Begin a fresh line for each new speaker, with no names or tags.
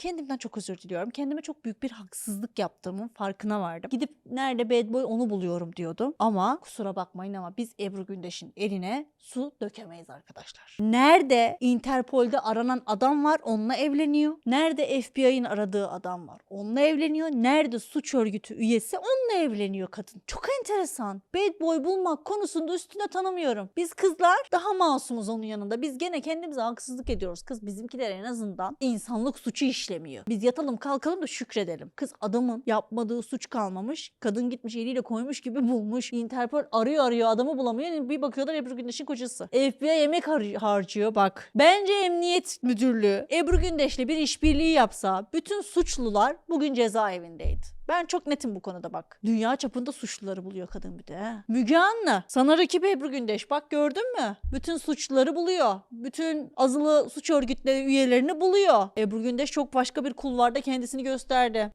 Kendimden çok özür diliyorum. Kendime çok büyük bir haksızlık yaptığımın farkına vardım. Gidip nerede bad boy onu buluyorum diyordum. Ama kusura bakmayın ama biz Ebru Gündeş'in eline su dökemeyiz arkadaşlar. Nerede Interpol'de aranan adam var onunla evleniyor. Nerede FBI'nin aradığı adam var onunla evleniyor. Nerede suç örgütü üyesi onunla evleniyor kadın. Çok enteresan. Bad boy bulmak konusunda üstüne tanımıyorum. Biz kızlar daha masumuz onun yanında. Biz gene kendimize haksızlık ediyoruz. Kız bizimkiler en azından insanlık suçu işlemiyor. Biz yatalım kalkalım da şükredelim. Kız adamın yapmadığı suç kalmamış. Kadın gitmiş eliyle koymuş gibi bulmuş. Interpol arıyor arıyor adamı bulamıyor. Bir bakıyorlar Ebru Gündeş'in kocası. FBI yemek har- harcıyor bak. Bence emniyet müdürlüğü Ebru Gündeş'le bir işbirliği yapsa bütün suçlular bugün cezaevindeydi. Ben çok netim bu konuda bak. Dünya çapında suçluları buluyor kadın bir de. he. Müge Anlı. Sana rakip Ebru Gündeş. Bak gördün mü? Bütün suçluları buluyor. Bütün azılı suç örgütleri üyelerini buluyor. Ebru Gündeş çok başka bir kulvarda kendisini gösterdi.